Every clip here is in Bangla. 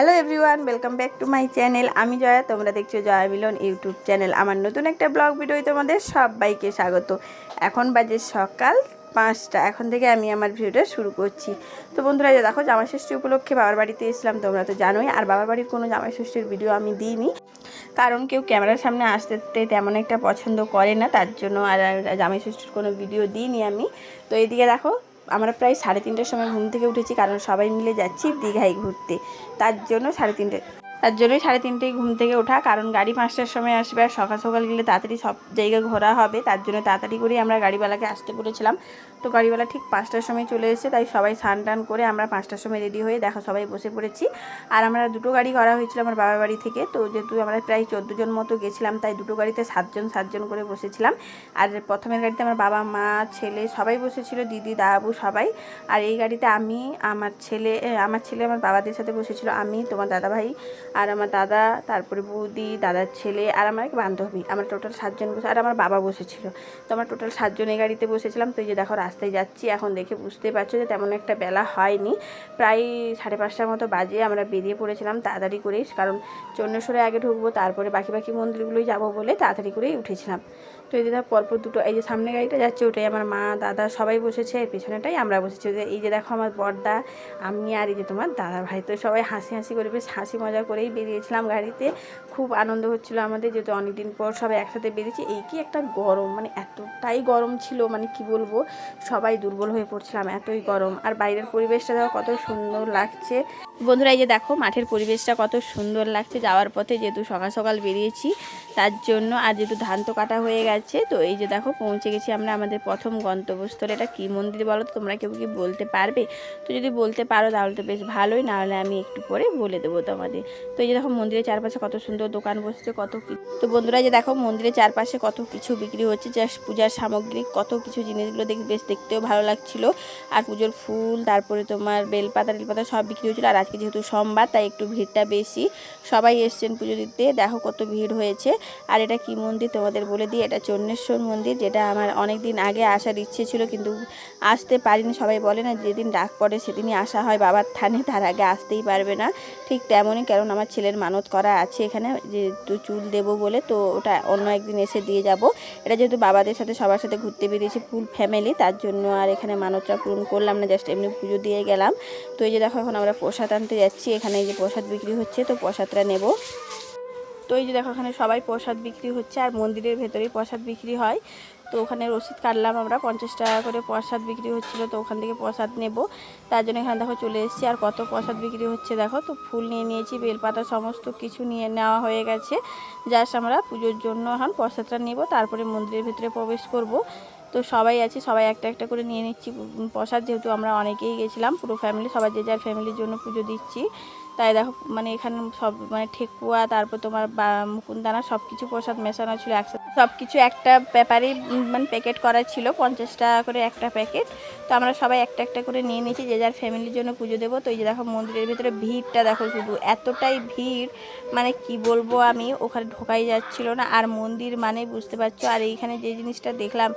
Hello everyone welcome back to my channel আমি জয়া, তোমরা দেখছ জয়া মিলন ইউটিউব চ্যানেল আমার নতুন একটা ব্লগ ভিডিও তোমাদের সবাইকে স্বাগত। এখন বাজে সকাল পাঁচটা, এখন থেকে আমি আমার ভিডিওটা শুরু করছি। তো বন্ধুরা যে দেখো জামাই ষষ্ঠী উপলক্ষে বাবার বাড়িতে এসলাম তোমরা তো জানোই। আর বাবার বাড়ির কোনো জামাই ষষ্ঠীর ভিডিও আমি দিইনি। কারণ কেউ ক্যামেরার সামনে আসতে তেমন একটা পছন্দ করে না, তার জন্য আর জামাই ষষ্ঠীর কোনো ভিডিও দিইনি আমি। তো এইদিকে দেখো আমরা প্রায় সাড়ে তিনটের সময় ঘুম থেকে উঠেছি, কারণ সবাই মিলে যাচ্ছি দীঘায় ঘুরতে। তার জন্য সাড়ে তিনটে তার জন্যই সাড়ে তিনটেই ঘুম থেকে ওঠা, কারণ গাড়ি পাঁচটার সময় আসবে আর সকাল সকাল গেলে তাড়াতাড়ি সব জায়গায় ঘোরা হবে, তার জন্য তাড়াতাড়ি করেই আমরা গাড়িওয়ালাকে আসতে বলেছিলাম। তো গাড়িওয়ালা ঠিক পাঁচটার সময় চলে এসেছে, তাই সবাই স্নান টান করে আমরা পাঁচটার সময় রেডি হয়ে দেখা সবাই বসে পড়েছি। আর আমরা দুটো গাড়ি করা হয়েছিল আমার বাবার বাড়ি থেকে, তো যেহেতু আমরা প্রায় চোদ্দ জন মতো গেছিলাম, তাই দুটো গাড়িতে সাতজন সাতজন করে বসেছিলাম। আর প্রথমের গাড়িতে আমার বাবা, মা, ছেলে সবাই বসেছিল, দিদি দাবু সবাই। আর এই গাড়িতে আমি, আমার ছেলে আমার ছেলে আমার বাবাদের সাথে বসেছিল, আমি, তোমার দাদা ভাই আর আমার দাদা, তারপরে বৌদি, দাদার ছেলে আর আমার এক বান্ধবী। আমার টোটাল সাতজন বসে, আর আমার বাবা বসেছিল। তো আমার টোটাল সাতজন এই গাড়িতে বসেছিলাম। তো এই যে দেখো, রাস্তায় যাচ্ছি। এখন দেখে বুঝতে পারছ যে তেমন একটা বেলা হয়নি। প্রায় সাড়ে পাঁচটার মতো বাজে আমরা বেরিয়ে পড়েছিলাম তাড়াতাড়ি করেই। কারণ চন্দ্রেশ্বরে আগে ঢুকবো, তারপরে বাকি বাকি মন্দিরগুলোই যাব বলে তাড়াতাড়ি করেই উঠেছিলাম। তো এই যে দেখো, পরপর দুটো, এই যে সামনে গাড়িটা যাচ্ছে, ওটাই আমার মা, দাদা সবাই বসেছে এর পেছনেটাই আমরা বসেছি। এই যে দেখো আমার বড়দা আমি আর এই যে তোমার দাদা ভাই, তো সবাই হাসি হাসি করে, বেশ হাসি মজা করেই বেরিয়েছিলাম গাড়িতে। খুব আনন্দ হচ্ছিল আমাদের, যেহেতু অনেকদিন পর সবাই একসাথে বেরিয়েছি, এই কি একটা গরম মানে এতটাই গরম ছিল মানে কি বলব, সবাই দুর্বল হয়ে পড়ছিলাম, এতই গরম। আর বাইরের পরিবেশটা দেখো কত সুন্দর লাগছে। বন্ধুরা, এই যে দেখো, মাঠের পরিবেশটা কত সুন্দর লাগছে, যাওয়ার পথে যেহেতু সকাল সকাল বেরিয়েছি, তার জন্য আর যেহেতু ধান তো কাটা হয়ে গেছে তো এই যে দেখো, পৌঁছে গেছি আমরা আমাদের প্রথম গন্তব্যস্থলে। এটা কী মন্দির বলো তো? তোমরা কেউ কি বলতে পারবে? তো যদি বলতে পারো তাহলে তো বেশ ভালোই, নাহলে আমি একটু পরে বলে দেবো তোমাদের। তো এই যে দেখো, মন্দিরের চারপাশে কত সুন্দর দোকান বসছে, কত তো বন্ধুরা যে দেখো, মন্দিরের চারপাশে কত কিছু বিক্রি হচ্ছে যা পূজার সামগ্রী, কত কিছু জিনিসগুলো দেখে বেশ দেখতেও ভালো লাগছিল। আর পুজোর ফুল, তারপরে তোমার বেলপাতা টেলপাতা সব বিক্রি হচ্ছিল আর আজকে যেহেতু সোমবার, তাই একটু ভিড়টা বেশি। সবাই এসছেন পুজো দিতে, দেখো কত ভিড় হয়েছে। আর এটা কি মন্দির? তোমাদের বলে দিই, এটা চন্নেশ্বর মন্দির, যেটা আমার অনেক দিন আগে আসার ইচ্ছে ছিল, কিন্তু আসতে পারিনি। সবাই বলে না, যেদিন ডাক পড়ে সেদিনই আসা হয়। বাবার থানে তার আগে আসতেই পারবে না। ঠিক তেমনই, কারণ আমার ছেলের মানত করা আছে এখানে, যে তো চুল দেবো বলে, তো ওটা অন্য একদিন এসে দিয়ে যাব। এটা যেহেতু বাবাদের সাথে, সবার সাথে ঘুরতে বেরিয়েছি ফুল ফ্যামিলি, তার জন্য আর এখানে মানতটা পূরণ করলাম না, জাস্ট এমনি পুজো দিয়ে গেলাম। তো এই যে দেখো, এখন আমরা প্রসাদ আনতে যাচ্ছি। এখানে যে প্রসাদ বিক্রি হচ্ছে, তো প্রসাদটা নেব। তো এই যে দেখো এখানে সবাই প্রসাদ বিক্রি হচ্ছে আর মন্দিরের ভেতরেই প্রসাদ বিক্রি হয়। তো ওখানে রসিদ কাটলাম আমরা, পঞ্চাশ টাকা করে প্রসাদ বিক্রি হচ্ছিল, তো ওখান থেকে প্রসাদ নেব। তার জন্য এখানে দেখো চলে এসেছি। আর কত প্রসাদ বিক্রি হচ্ছে দেখো, তো ফুল নিয়ে নিয়েছি, বেলপাতা সমস্ত কিছু নিয়ে নেওয়া হয়ে গেছে। জাস্ট আমরা পুজোর জন্য এখন প্রসাদটা নেব, তারপরে মন্দিরের ভিতরে প্রবেশ করব। তো সবাই আছে, সবাই একটা একটা করে নিয়ে নিচ্ছি। প্রসাদ যেহেতু আমরা অনেকেই গেছিলাম, পুরো ফ্যামিলি সবাই যে যার ফ্যামিলির জন্য পুজো দিচ্ছি। তাই দেখো মানে এখানে সব মানে ঠেকুয়া, তারপর তোমার মুকুন্দানা সব কিছু প্রসাদ মেশানো ছিল একসাথে। সব কিছু একটা ব্যাপারে মানে প্যাকেট করা ছিল, পঞ্চাশ টাকা করে একটা প্যাকেট। তো আমরা সবাই একটা একটা করে নিয়ে নিয়েছি, যে যার ফ্যামিলির জন্য পুজো দেবো। তো এই যে দেখো, মন্দিরের ভিতরে ভিড়টা দেখো শুধু, এতটাই ভিড় মানে কি বলব আমি, ওখানে ঢোকাই যাচ্ছিল না। আর মন্দির মানে বুঝতে পারছ, আর এইখানে যে জিনিসটা দেখলাম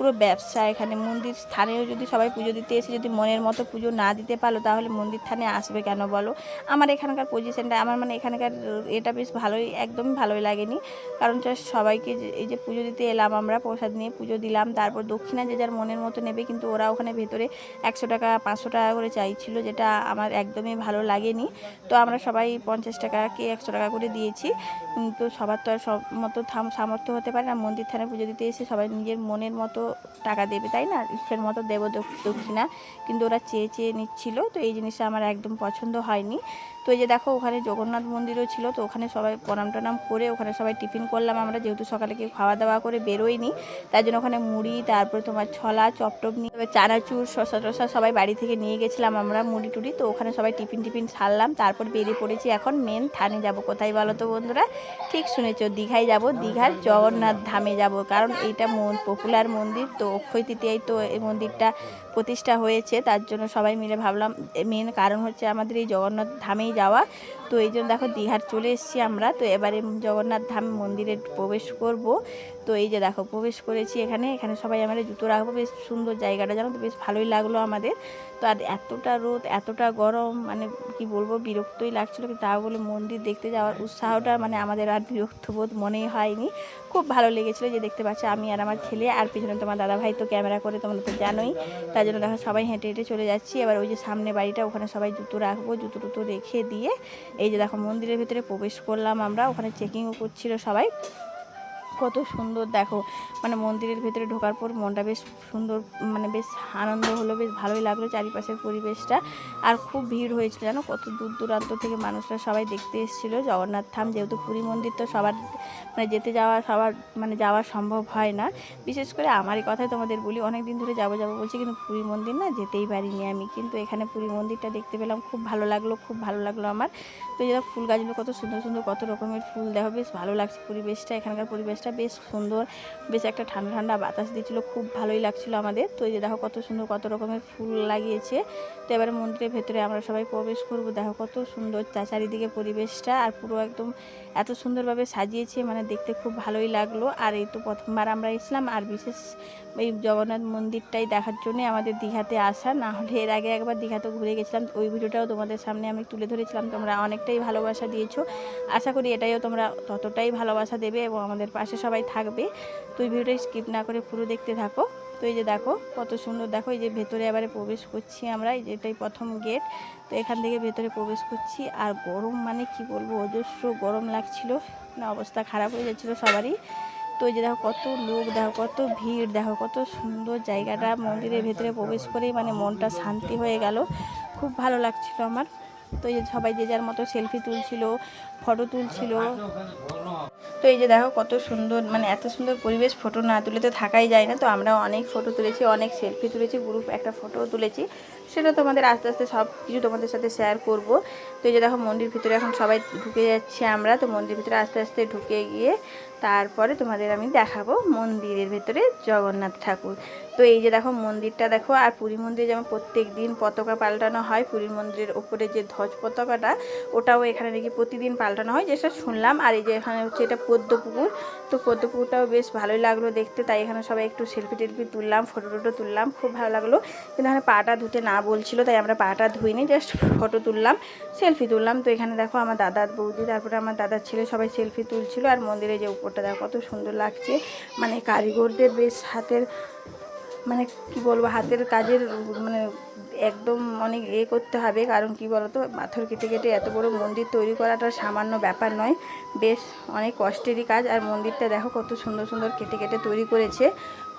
পুরো ব্যবসা এখানে মন্দির স্থানেও যদি সবাই পুজো দিতে এসে যদি মনের মতো পুজো না দিতে পারল, তাহলে মন্দির থানে আসবে কেন বলো? আমার এখানকার পজিশনটা আমার মানে এখানকার এটা বেশ ভালোই, একদমই ভালোই লাগেনি। কারণ সবাইকে এই যে পুজো দিতে এলাম আমরা, প্রসাদ নিয়ে পুজো দিলাম, তারপর দক্ষিণা যে যার মনের মতো নেবে, কিন্তু ওরা ওখানে ভেতরে একশো টাকা, পাঁচশো টাকা করে চাইছিল, যেটা আমার একদমই ভালো লাগেনি। তো আমরা সবাই পঞ্চাশ টাকা কি একশো টাকা করে দিয়েছি। কিন্তু সবার তো আর সব মতো সামর্থ্য হতে পারে না। মন্দির থানে পুজো দিতে এসে সবাই নিজের মনের মতো টাকা দেবে, তাই না? ইচ্ছের মতো দেবো, দক্ষ- দক্ষিণা। কিন্তু ওরা চেয়ে চেয়ে নিচ্ছিল, তো এই জিনিসটা আমার একদম পছন্দ হয়নি। তো এই যে দেখো, ওখানে জগন্নাথ মন্দিরও ছিল, তো ওখানে সবাই প্রণাম টনাম করে ওখানে সবাই টিফিন করলাম আমরা, যেহেতু সকালে কেউ খাওয়া দাওয়া করে বেরোয়নি তাই জন্য ওখানে মুড়ি, তারপরে তোমার ছলা, চপটপ নিয়ে, তারপরে চানাচুর, শসা টসা সবাই বাড়ি থেকে নিয়ে গেছিলাম আমরা মুড়ি টুড়ি, তো ওখানে সবাই টিফিন টিফিন সারলাম, তারপর বেরিয়ে পড়েছি এখন মেন থানে যাব। কোথায় বলো তো বন্ধুরা? ঠিক শুনেছ, দীঘায় যাব, দীঘার জগন্নাথ ধামে যাব, কারণ এইটা পপুলার মন্দির, তো অক্ষয় তৃতীয়ায় তো এই মন্দিরটা প্রতিষ্ঠা হয়েছে, তার জন্য সবাই মিলে ভাবলাম মেন কারণ হচ্ছে আমাদের এই জগন্নাথ ধামেই যাওয়া। তো এই জন্য দেখো দীঘার চলে এসেছি আমরা। তো এবারে জগন্নাথ ধাম মন্দিরে প্রবেশ করব। তো এই যে দেখো প্রবেশ করেছি এখানে। এখানে সবাই আমরা জুতো রাখব। বেশ সুন্দর জায়গাটা জানো তো, বেশ ভালোই লাগল আমাদের। তো আর এতটা রোদ, এতটা গরম মানে কি বলব, বিরক্তই লাগছিল। কিন্তু তাও বলে মন্দির দেখতে যাওয়ার উৎসাহটা মানে আমাদের আর বিরক্তবোধ মনেই হয়নি। খুব ভালো লেগেছিলো যে দেখতে পাচ্ছি আমি আর আমার ছেলে আর পিছনে তোমার দাদা ভাই তো ক্যামেরা করে তোমরা তো জানোই। তাই জন্য দেখো সবাই হেঁটে হেঁটে চলে যাচ্ছি। এবার ওই যে সামনে বাড়িটা, ওখানে সবাই জুতো রাখব, জুতো টুতো রেখে দিয়ে এই যে দেখো মন্দিরের ভিতরে প্রবেশ করলাম আমরা ওখানে চেকিংও করছিল সবাই। কত সুন্দর, দেখো। মানে মন্দিরের ভেতরে ঢোকার পর মনটা বেশ সুন্দর মানে বেশ আনন্দ হলো, বেশ ভালোই লাগল চারিপাশের পরিবেশটা। আর খুব ভিড় হয়েছিল, জানো? কত দূর দূরান্ত থেকে মানুষরা সবাই দেখতে এসেছিল। জগন্নাথ ধাম যেহেতু পুরী মন্দির, তো সবার মানে যেতে যাওয়া, সবার মানে যাওয়া সম্ভব হয় না। বিশেষ করে আমারই কথাই তোমাদের বলি অনেক দিন ধরে যাব যাব বলছি, কিন্তু পুরী মন্দির না যেতেই পারিনি আমি। কিন্তু এখানে পুরী মন্দিরটা দেখতে পেলাম, খুব ভালো লাগল, খুব ভালো লাগল আমার। তো এই যে ফুল গাছগুলো কত সুন্দর সুন্দর, কত রকমের ফুল, দেখো, বেশ ভালো লাগছে পরিবেশটা, এখানকার পরিবেশটা। বেশ সুন্দর, বেশ একটা ঠান্ডা ঠান্ডা বাতাস দিচ্ছিল খুব ভালোই লাগছিল আমাদের। তো এই যে দেখো কত সুন্দর, কত রকমের ফুল লাগিয়েছে। তো এবারে মন্দিরের ভেতরে আমরা সবাই প্রবেশ করব। দেখো কত সুন্দর তা চারিদিকে পরিবেশটা আর পুরো একদম এত সুন্দরভাবে সাজিয়েছে মানে দেখতে খুব ভালোই লাগল। আর এই তো প্রথমবার আমরা এসলাম আর বিশেষ এই জগন্নাথ মন্দিরটাই দেখার জন্যই আমাদের দীঘাতে আসা। না হলে এর আগে একবার দীঘাতে ঘুরে গেছিলাম। ওই ভিডিওটাও তোমাদের সামনে আমি তুলে ধরেছিলাম। তোমরা অনেকটাই ভালোবাসা দিয়েছ। আশা করি এটাইও তোমরা ততটাই ভালোবাসা দেবে এবং আমাদের পাশে সবাই থাকবে। তো এই ভিডিওটা স্কিপ না করে পুরো দেখতে থাকো। তো এই যে দেখো, কত সুন্দর দেখো, এই যে ভেতরে এবারে প্রবেশ করছি আমরা। এই যে এটাই প্রথম গেট তো এখান থেকে ভেতরে প্রবেশ করছি। আর গরম মানে কি বলব? অজস্র গরম লাগছিল। না, অবস্থা খারাপ হয়ে যাচ্ছিল সবারই। তো এই যে দেখো কত লোক, দেখো কত ভিড়, দেখো কত সুন্দর জায়গাটা। মন্দিরের ভেতরে প্রবেশ করেই মানে মনটা শান্তি হয়ে গেল। খুব ভালো লাগছিল আমার। তো এই যে সবাই যে যার মতো সেলফি তুলছিল ফটো তুলছিল। তো এই যে দেখো কত সুন্দর মানে এত সুন্দর পরিবেশ ফটো না তুলে তো থাকাই যায় না। তো আমরা অনেক ফটো তুলেছি, অনেক সেলফি তুলেছি গ্রুপ একটা ফটোও তুলেছি। সেটা তোমাদের আস্তে আস্তে সব কিছু তোমাদের সাথে শেয়ার করব। তো এই যে দেখো মন্দির ভিতরে এখন সবাই ঢুকে যাচ্ছি আমরা, তো মন্দির ভিতরে আস্তে আস্তে ঢুকে গিয়ে তারপরে তোমাদের আমি দেখাবো মন্দিরের ভেতরে জগন্নাথ ঠাকুর। তো এই যে দেখো মন্দিরটা দেখো, আর পুরী মন্দিরে যেমন প্রত্যেক দিন পতাকা পাল্টানো হয় পুরীর মন্দিরের ওপরে যে ধ্বজ পতাকাটা, ওটাও এখানে নাকি প্রতিদিন পাল্টানো হয়, যেটা শুনলাম। আর এই যে এখানে হচ্ছে এটা পদ্মপুকুর তো পদ্মপুকুরটাও বেশ ভালোই লাগল দেখতে, তাই এখানে সবাই একটু সেলফি টেলফি তুললাম ফটো টটো তুললাম, খুব ভালো লাগল। কিন্তু এখানে পাটা ধুতে না বলছিল, তাই আমরা পাটা ধুইনি জাস্ট ফটো তুললাম সেলফি তুললাম। তো এখানে দেখো আমার দাদার বৌদি, তারপরে আমার দাদার ছেলে সবাই সেলফি তুলছিল, আর মন্দিরে যে উপরটা দেখো কত সুন্দর লাগছে। মানে কারিগরদের বেশ হাতের মানে কি বলব, হাতের কাজের মানে একদম অনেক এ করতে হবে। কারণ কি বলতো, পাথর কেটে কেটে এত বড় মন্দির তৈরি করাটা সামান্য ব্যাপার নয়, বেশ অনেক কষ্টেরই কাজ। আর মন্দিরটা দেখো কত সুন্দর সুন্দর কেটে কেটে তৈরি করেছে।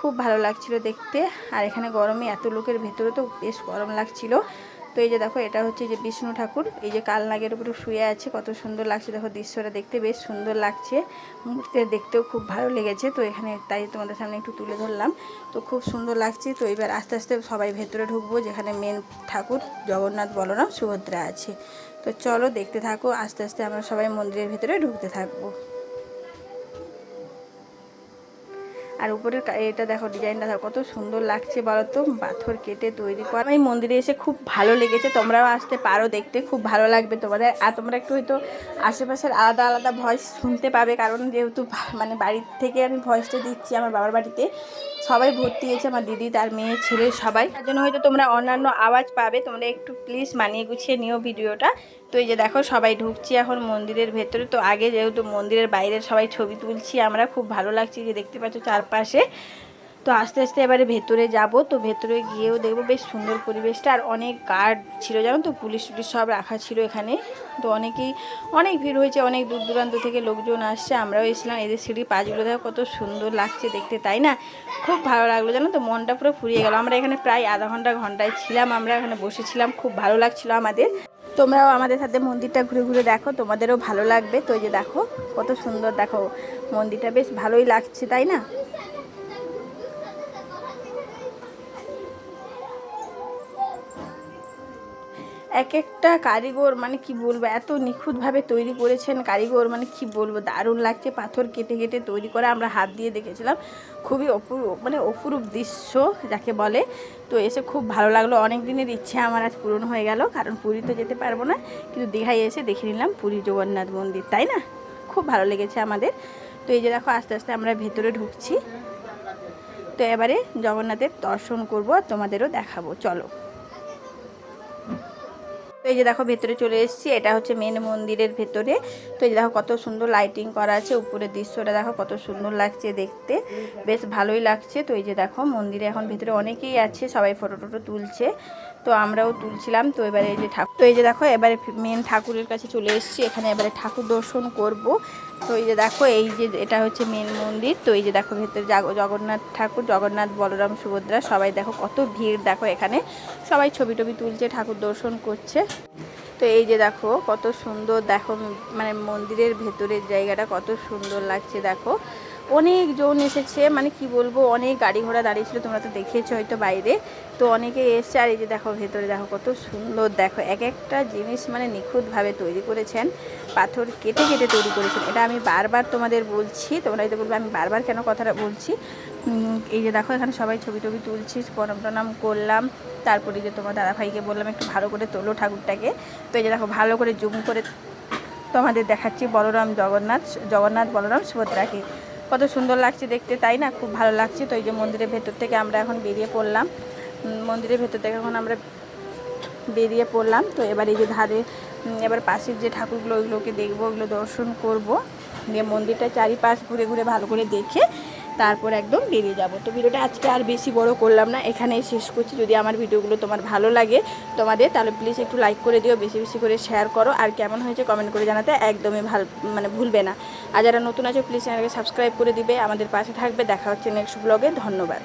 খুব ভালো লাগছিল দেখতে। আর এখানে গরমে এত লোকের ভেতরে তো বেশ গরম লাগছিল। তো এই যে দেখো, এটা হচ্ছে যে বিষ্ণু ঠাকুর। এই যে কালনাগের উপরে শুয়ে আছে, কত সুন্দর লাগছে। দেখো, দৃশ্যটা দেখতে বেশ সুন্দর লাগছে। মূর্তিটা দেখতেও খুব ভালো লেগেছে। তো এখানে তাই তোমাদের সামনে একটু তুলে ধরলাম। তো খুব সুন্দর লাগছে। তো এবার আস্তে আস্তে সবাই ভেতরে ঢুকবো, যেখানে মেন ঠাকুর জগন্নাথ বলরাম, সুভদ্রা আছে। তো চলো দেখতে থাকো। আস্তে আস্তে আমরা সবাই মন্দিরের ভেতরে ঢুকতে থাকব। আর উপরের এটা দেখো ডিজাইনটা দেখো, কত সুন্দর লাগছে বলো তো পাথর কেটে তৈরি করা। আমি মন্দিরে এসে খুব ভালো লেগেছে, তোমরাও আসতে পারো দেখতে, খুব ভালো লাগবে তোমাদের। আর তোমরা একটু হয়তো আশেপাশের আলাদা আলাদা ভয়েস শুনতে পাবে, কারণ যেহেতু মানে বাড়ির থেকে আমি ভয়েসটা দিচ্ছি আমার বাবার বাড়িতে সবাই ভর্তি হয়েছে, আমার দিদি, তার মেয়ে, ছেলে সবাই। তার জন্য হয়তো তোমরা অন্যান্য আওয়াজ পাবে। তোমরা একটু প্লিজ মানিয়ে গুছিয়ে নিও ভিডিওটা। তো এই যে দেখো, সবাই ঢুকছি এখন মন্দিরের ভেতরে। তো আগে যেহেতু মন্দিরের বাইরে সবাই ছবি তুলছি, আমরা খুব ভালো লাগছে যে দেখতে পাচ্ছ চারপাশে। তো আস্তে আস্তে এবারে ভেতরে যাব। তো ভেতরে গিয়েও দেখব বেশ সুন্দর পরিবেশটা। আর অনেক গার্ড ছিল, জানো তো? পুলিশ টুলিশ সব রাখা ছিল এখানে। তো অনেকেই, অনেক ভিড় হয়েছে, অনেক দূর দূরান্ত থেকে লোকজন আসছে। আমরাও এসেছিলাম এদের সিঁড়ি পাঁচগুলো দেখো কত সুন্দর লাগছে দেখতে, তাই না? খুব ভালো লাগল, জানো তো? মনটা পুরো ফুরিয়ে গেল। আমরা এখানে প্রায় আধা ঘণ্টা, ঘন্টায় ছিলাম। আমরা এখানে বসেছিলাম, খুব ভালো লাগছিল আমাদের। তোমরাও আমাদের সাথে মন্দিরটা ঘুরে ঘুরে দেখো, তোমাদেরও ভালো লাগবে। তো যে দেখো, কত সুন্দর দেখো, মন্দিরটা বেশ ভালোই লাগছে, তাই না? এক একটা কারিগর মানে কি বলব, এত নিখুঁতভাবে তৈরি করেছেন কারিগর মানে কি বলব, দারুণ লাগছে পাথর কেটে কেটে তৈরি করে আমরা হাত দিয়ে দেখেছিলাম। খুবই অপূর্ব মানে অপরূপ দৃশ্য যাকে বলে। তো এসে খুব ভালো লাগল, অনেক দিনের ইচ্ছে আমার আজ পূরণ হয়ে গেল, কারণ পুরী তো যেতে পারব না, কিন্তু দীঘায় এসে দেখে নিলাম পুরী জগন্নাথ মন্দির, তাই না? খুব ভালো লেগেছে আমাদের। তো এই যে দেখো, আস্তে আস্তে আমরা ভেতরে ঢুকছি। তো এবারে জগন্নাথের দর্শন করব তোমাদেরও দেখাবো, চলো। তো এই যে দেখো ভেতরে চলে এসেছি, এটা হচ্ছে মেন মন্দিরের ভেতরে। তো এই দেখো কত সুন্দর লাইটিং করা আছে, উপরের দৃশ্যটা দেখো কত সুন্দর লাগছে দেখতে। বেশ ভালোই লাগছে। তো এই যে দেখো মন্দিরে এখন ভেতরে অনেকেই আছে, সবাই ফটো টটো তুলছে। তো আমরাও তুলছিলাম, তো এবারে এই যে ঠাকুর, তো এই যে দেখো, এবারে মেন ঠাকুরের কাছে চলে এসেছি, এখানে এবারে ঠাকুর দর্শন করব। তো এই যে দেখো, এই যে এটা হচ্ছে মেন মন্দির, তো এই যে দেখো ভেতরে জাগ- জগন্নাথ ঠাকুর, জগন্নাথ বলরাম সুভদ্রা, সবাই দেখো কত ভিড় দেখো এখানে। সবাই ছবি টবি তুলছে, ঠাকুর দর্শন করছে। তো এই যে দেখো, কত সুন্দর দেখো মানে মন্দিরের ভেতরের জায়গাটা কত সুন্দর লাগছে দেখো। অনেক জন এসেছে মানে কি বলব, অনেক গাড়ি ঘোড়া দাঁড়িয়েছিল, তোমরা তো দেখেছ হয়তো বাইরে। তো অনেকে এসছে, আর এই যে দেখো, ভেতরে দেখো কত সুন্দর, দেখো, এক একটা জিনিস মানে নিখুঁতভাবে তৈরি করেছেন, পাথর কেটে কেটে তৈরি করেছেন। এটা আমি বারবার তোমাদের বলছি, তোমরা হয়তো বলবে, আমি বারবার কেন কথাটা বলছি? এই যে দেখো, এখানে সবাই ছবি টবি তুলছি, প্রণাম টনাম করলাম, তারপরে যে তোমার দাদাভাইকে বললাম, একটু ভালো করে তোলো ঠাকুরটাকে। তো এই যে দেখো, ভালো করে জুম করে তোমাদের দেখাচ্ছি, বলরাম জগন্নাথ জগন্নাথ বলরাম সুভদ্রাকে। কত সুন্দর লাগছে দেখতে, তাই না? খুব ভালো লাগছে। তো এই যে মন্দিরের ভেতর থেকে আমরা এখন বেরিয়ে পড়লাম। মন্দিরের ভেতর থেকে এখন আমরা বেরিয়ে পড়লাম। তো এবার এই যে ধারে এবার পাশের যে ঠাকুরগুলো ওইগুলোকে দেখব ওইগুলো দর্শন করব। দিয়ে মন্দিরটা চারিপাশ ঘুরে ঘুরে ভালো করে দেখে তারপর একদম বেরিয়ে যাব। তো ভিডিওটা আজকে আর বেশি বড় করলাম না, এখানেই শেষ করছি। যদি আমার ভিডিওগুলো তোমার ভালো লাগে তোমাদের, তাহলে প্লিজ একটু লাইক করে দিও, বেশি বেশি করে শেয়ার করো। আর কেমন হয়েছে কমেন্ট করে জানাতে একদমই ভালো মানে ভুলবে না। আর যারা নতুন আছে প্লিজ চ্যানেলকে সাবস্ক্রাইব করে দিবে। আমাদের পাশে থাকবে। দেখা হচ্ছে নেক্সট ব্লগে ধন্যবাদ।